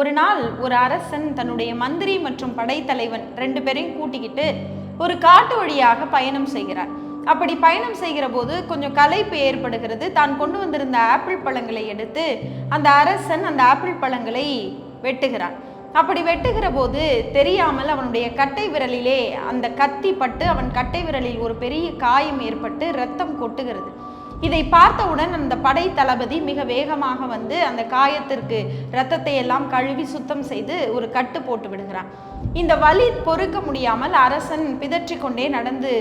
ஒரு நாள் ஒரு அரசன் தன்னுடைய மந்திரி மற்றும் படைத்தலைவன் ரெண்டு பேரையும் கூட்டிக்கிட்டு ஒரு காட்டு வழியாக பயணம் செய்கிறார். அப்படி பயணம் செய்கிற போது கொஞ்சம் களைப்பு ஏற்படுகிறது. தான் கொண்டு வந்திருந்த ஆப்பிள் பழங்களை எடுத்து அந்த அரசன் அந்த ஆப்பிள் பழங்களை வெட்டுகிறான். அப்படி வெட்டுகிற போது தெரியாமல் அவனுடைய கட்டை விரலிலே அந்த கத்தி பட்டு அவன் கட்டை விரலில் ஒரு பெரிய காயம் ஏற்பட்டு ரத்தம் கொட்டுகிறது. இதை பார்த்தவுடன் அந்த படை தளபதி மிக வேகமாக வந்து அந்த காயத்திற்கு இரத்தத்தை எல்லாம் கழுவி சுத்தம் செய்து ஒரு கட்டு போட்டு விடுகிறான். இந்த வலி பொறுக்க முடியாமல் அரசன் பிதற்றி கொண்டே நடந்து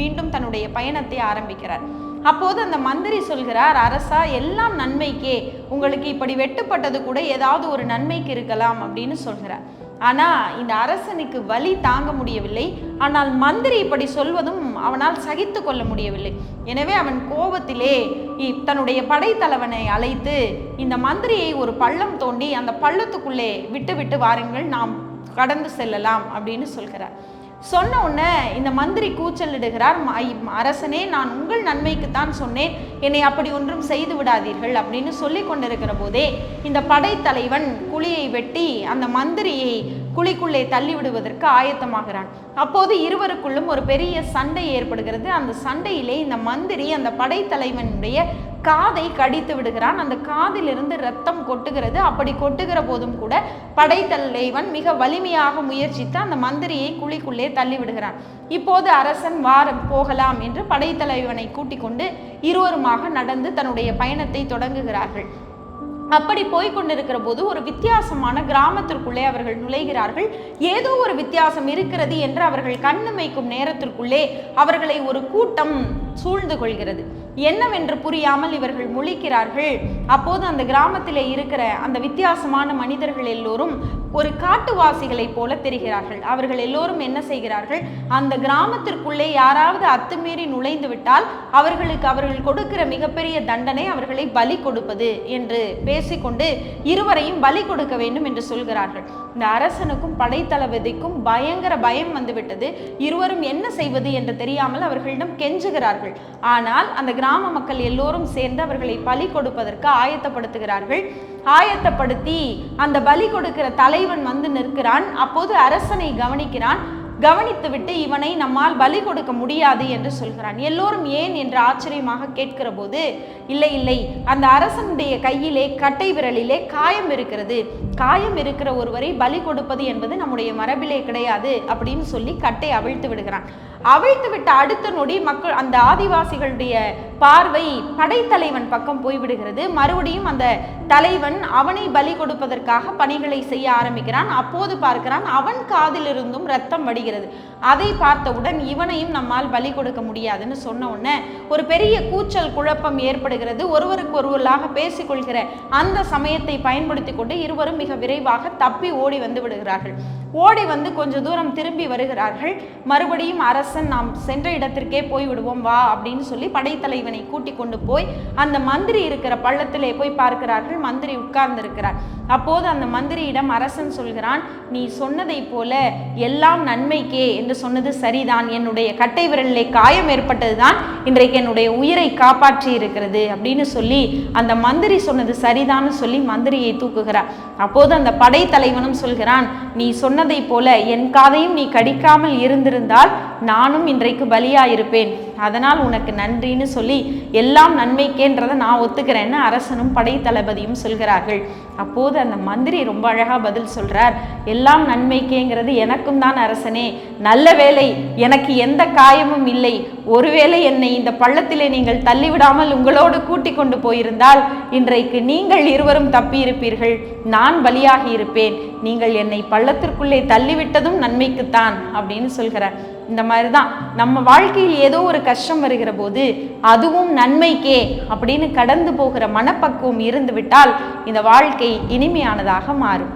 மீண்டும் தன்னுடைய பயணத்தை ஆரம்பிக்கிறார். அப்போது அந்த மந்திரி சொல்கிறார் அரசா எல்லாம் நன்மைக்கே. உங்களுக்கு இப்படி வெட்டுப்பட்டது கூட ஏதாவது ஒரு நன்மைக்கு இருக்கலாம் அப்படின்னு சொல்கிறார். ஆனா இந்த அரசனுக்கு வலி தாங்க முடியவில்லை. ஆனால் மந்திரி இப்படி சொல்வதும் அவனால் சகித்து கொள்ள முடியவில்லை. எனவே அவன் கோபத்திலே இ- தன்னுடைய படைத்தலைவனை அழைத்து இந்த மந்திரியை ஒரு பள்ளம் தோண்டி அந்த பள்ளத்துக்குள்ளே விட்டு விட்டு வாருங்கள் நாம் கடந்து செல்லலாம் அப்படின்னு சொல்கிறார். சொன்ன உடனே இந்த மந்திரி கூச்சலிடுகிறார் "ம- அரசனே நான் உங்கள் நன்மைக்குத்தான் சொன்னேன். என்னை அப்படி ஒன்றும் செய்து விடாதீர்கள் அப்படின்னு சொல்லி கொண்டிருக்கிற போதே இந்த படைத்தலைவன் குழியை வெட்டி அந்த மந்திரியை குழிக்குள்ளே தள்ளிவிடுவதற்கு ஆயத்தமாகிறான். அப்போது இருவருக்குள்ளும் ஒரு பெரிய சண்டை ஏற்படுகிறது. அந்த சண்டையிலே இந்த மந்திரி அந்த படைத்தலைவனுடைய காதை கடித்து விடுகிறான். அந்த காதிலிருந்து ரத்தம் கொட்டுகிறது. அப்படி கொட்டுகிற போதும் கூட படைத்தலைவன் மிக வலிமையாக முயற்சித்து அந்த மந்திரியை குழிக்குள்ளே தள்ளிவிடுகிறான். இப்போது அரசன் வாரம் போகலாம் என்று படைத்தலைவனை கூட்டிக் கொண்டு இருவருமாக நடந்து தன்னுடைய பயணத்தை தொடங்குகிறார்கள். அப்படி போய் கொண்டிருக்கிற போது ஒரு வித்தியாசமான கிராமத்திற்குள்ளே அவர்கள் நுழைகிறார்கள். ஏதோ ஒரு வித்தியாசம் இருக்கிறது என்று அவர்கள் கண்ணுமைக்கும் நேரத்திற்குள்ளே அவர்களை ஒரு கூட்டம் சூழ்ந்து கொள்கிறது. என்னவென்று புரியாமல் இவர்கள் முழிக்கிறார்கள். அப்போது அந்த கிராமத்திலே இருக்கிற அந்த வித்தியாசமான மனிதர்கள் எல்லோரும் ஒரு காட்டுவாசிகளைப் போல தெரிகிறார்கள். அவர்கள் எல்லோரும் என்ன செய்கிறார்கள்? அந்த கிராமத்திற்குள்ளே யாராவது அத்துமீறி நுழைந்து விட்டால் அவர்களுக்கு அவர்கள் கொடுக்கிற மிகப்பெரிய தண்டனை அவர்களை பலி கொடுப்பது என்று பேசிக்கொண்டு இருவரையும் பலி கொடுக்க வேண்டும் என்று சொல்கிறார்கள். இந்த அரசனுக்கும் படைத்தளபதிக்கும் பயங்கர பயம் வந்துவிட்டது. இருவரும் என்ன செய்வது என்று தெரியாமல் அவர்களிடம் கெஞ்சுகிறார்கள். ஆனால் அந்த கிராம மக்கள் எல்லோரும் சேர்ந்து அவர்களை பலி கொடுப்பதற்கு ஆயத்தப்படுத்துகிறார்கள். ஆயத்தப்படுத்தி அந்த பலி கொடுக்கிற தலைவன் வந்து நிற்கிறான். அப்போது அரசனை கவனிக்கிறான். கவனித்துவிட்டு இவனை நம்மால் பலி கொடுக்க முடியாது என்று சொல்கிறான். எல்லோரும் ஏன் என்று ஆச்சரியமாக கேட்கிற போது இல்லை இல்லை. அந்த அரசனுடைய கையிலே கட்டை விரலிலே காயம் இருக்கிறது. காயம் இருக்கிற ஒருவரை பலி கொடுப்பது என்பது நம்முடைய மரபிலே கிடையாது அப்படின்னு சொல்லி கட்டை அவிழ்த்து விடுகிறான். அவிழ்த்து விட்ட அடுத்த நொடி மக்கள் அந்த ஆதிவாசிகளுடைய பார்வை படைத்தலைவன் பக்கம் போய்விடுகிறது. மறுபடியும் அந்த தலைவன் அவனை பலி கொடுப்பதற்காக பணிகளை செய்ய ஆரம்பிக்கிறான். அப்போது பார்க்கிறான் அவன் காதிலிருந்தும் ரத்தம் வடிகிறது. அதை பார்த்தவுடன் இவனையும் நம்மால் பலி கொடுக்க முடியாதுன்னு சொன்ன உடனே ஒரு பெரிய கூச்சல் குழப்பம் ஏற்படுகிறது. ஒருவருக்கு ஒருவராக பேசிக்கொள்கிற அந்த சமயத்தை பயன்படுத்தி கொண்டு இருவரும் மிக விரைவாக தப்பி ஓடி வந்து விடுகிறார்கள். ஓடி வந்து கொஞ்ச தூரம் திரும்பி வருகிறார்கள். மறுபடியும் அரசன் நாம் சென்ற இடத்திற்கே போய் விடுவோம் வா அப்படின்னு சொல்லி படைத்தலைவனை கூட்டி கொண்டு போய் அந்த மந்திரி இருக்கிற பள்ளத்திலே போய் பார்க்கிறார்கள். மந்திரி உட்கார்ந்திருக்கிறார். அப்போது அந்த மந்திரியிடம் அரசன் சொல்கிறான் நீ சொன்னதைப் போல எல்லாம் நன்மைக்கே என்று சொன்னது சரிதான். என்னுடைய கட்டை விரலிலே காயம் ஏற்பட்டதுதான் இன்றைக்கு என்னுடைய உயிரை காப்பாற்றி இருக்கிறது அப்படின்னு சொல்லி அந்த மந்திரி சொன்னது சரிதான்னு சொல்லி மந்திரியை தூக்குகிறார். அப்போது அந்த படைத்தலைவனும் சொல்கிறான் நீ சொன்னதைப் போல என் காதையும் நீ கடிக்காமல் இருந்திருந்தால் நான் நானும் இன்றைக்கு பலியாயிருப்பேன். அதனால் உனக்கு நன்றின்னு சொல்லி எல்லாம் நன்மைக்கேன்றதை நான் ஒத்துக்கிறேன்னு அரசனும் படைத்தளபதியும் சொல்கிறார்கள். அப்போது அந்த மந்திரி ரொம்ப அழகாக பதில் சொல்கிறார் எல்லாம் நன்மைக்கேங்கிறது எனக்கும் தான் அரசனே. நல்ல வேளை எனக்கு எந்த காயமும் இல்லை. ஒருவேளை என்னை இந்த பள்ளத்திலே நீங்கள் தள்ளிவிடாமல் உங்களோடு கூட்டி கொண்டு போயிருந்தால் இன்றைக்கு நீங்கள் இருவரும் தப்பியிருப்பீர்கள். நான் பலியாகி இருப்பேன் நீங்கள் என்னை பள்ளத்திற்குள்ளே தள்ளிவிட்டதும் நன்மைக்குத்தான் அப்படின்னு சொல்கிறார். இந்த மாதிரி தான் நம்ம வாழ்க்கையில் ஏதோ ஒரு கஷ்டம் வருகிற போது அதுவும் நன்மைக்கே அப்படின்னு கடந்து போகிற மனப்பக்குவம் இருந்துவிட்டால் இந்த வாழ்க்கை இனிமையானதாக மாறும்.